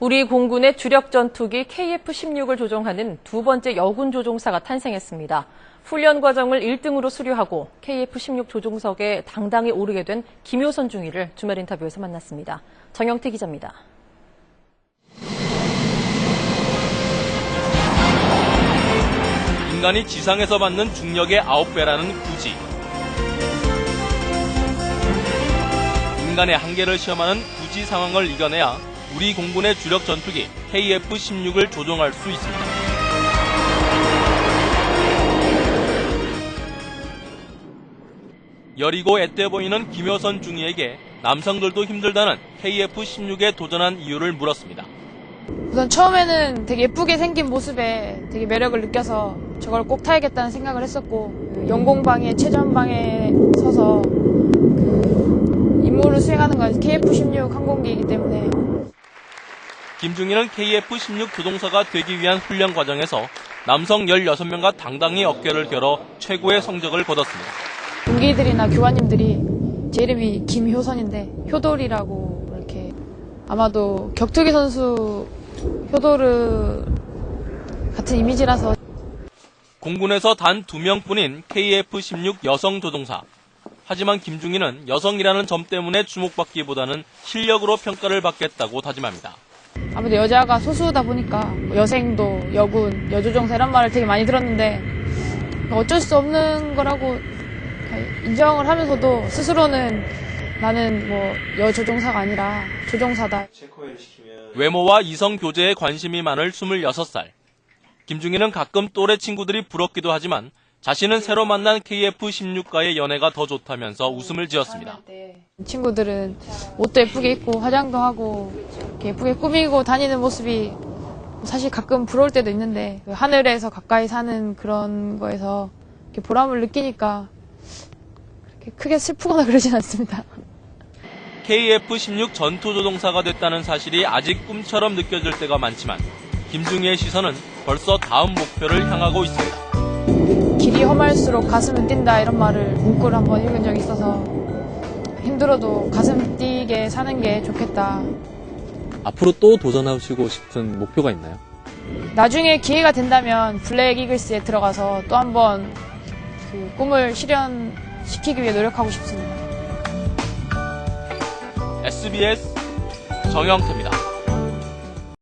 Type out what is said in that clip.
우리 공군의 주력 전투기 KF-16을 조종하는 두 번째 여군 조종사가 탄생했습니다. 훈련 과정을 1등으로 수료하고 KF-16 조종석에 당당히 오르게 된 김효선 중위를 주말 인터뷰에서 만났습니다. 정영태 기자입니다. 인간이 지상에서 받는 중력의 9배라는 구지. 인간의 한계를 시험하는 구지 상황을 이겨내야 우리 공군의 주력 전투기 KF-16을 조종할 수 있습니다. 여리고 앳돼 보이는 김효선 중위에게 남성들도 힘들다는 KF-16에 도전한 이유를 물었습니다. 우선 처음에는 되게 예쁘게 생긴 모습에 되게 매력을 느껴서 저걸 꼭 타야겠다는 생각을 했었고 그 영공방해 최전방에 서서 그 임무를 수행하는 건 KF-16 항공기이기 때문에 김중희는 KF-16 조종사가 되기 위한 훈련 과정에서 남성 16명과 당당히 어깨를 겨뤄 최고의 성적을 거뒀습니다. 동기들이나 교관님들이 제 이름이 김효선인데 효돌이라고 이렇게 아마도 격투기 선수 효도르 같은 이미지라서 공군에서 단 두 명뿐인 KF-16 여성 조종사. 하지만 김중희는 여성이라는 점 때문에 주목받기보다는 실력으로 평가를 받겠다고 다짐합니다. 아무래도 여자가 소수다 보니까 뭐 여생도, 여군, 여조종사 이런 말을 되게 많이 들었는데 어쩔 수 없는 거라고 인정을 하면서도 스스로는 나는 뭐 여조종사가 아니라 조종사다. 외모와 이성 교제에 관심이 많을 26살. 김중희는 가끔 또래 친구들이 부럽기도 하지만 자신은 새로 만난 KF-16과의 연애가 더 좋다면서 웃음을 지었습니다. 친구들은 옷도 예쁘게 입고 화장도 하고 예쁘게 꾸미고 다니는 모습이 사실 가끔 부러울 때도 있는데 그 하늘에서 가까이 사는 그런 거에서 이렇게 보람을 느끼니까 그렇게 크게 슬프거나 그러진 않습니다. KF-16 전투조종사가 됐다는 사실이 아직 꿈처럼 느껴질 때가 많지만 김중희의 시선은 벌써 다음 목표를 향하고 있습니다. 길이 험할수록 가슴은 뛴다 이런 말을 문구를 한번 읽은 적이 있어서 힘들어도 가슴 뛰게 사는 게 좋겠다. 앞으로 또 도전하시고 싶은 목표가 있나요? 나중에 기회가 된다면 블랙 이글스에 들어가서 또 한번 그 꿈을 실현시키기 위해 노력하고 싶습니다. SBS 정영태입니다.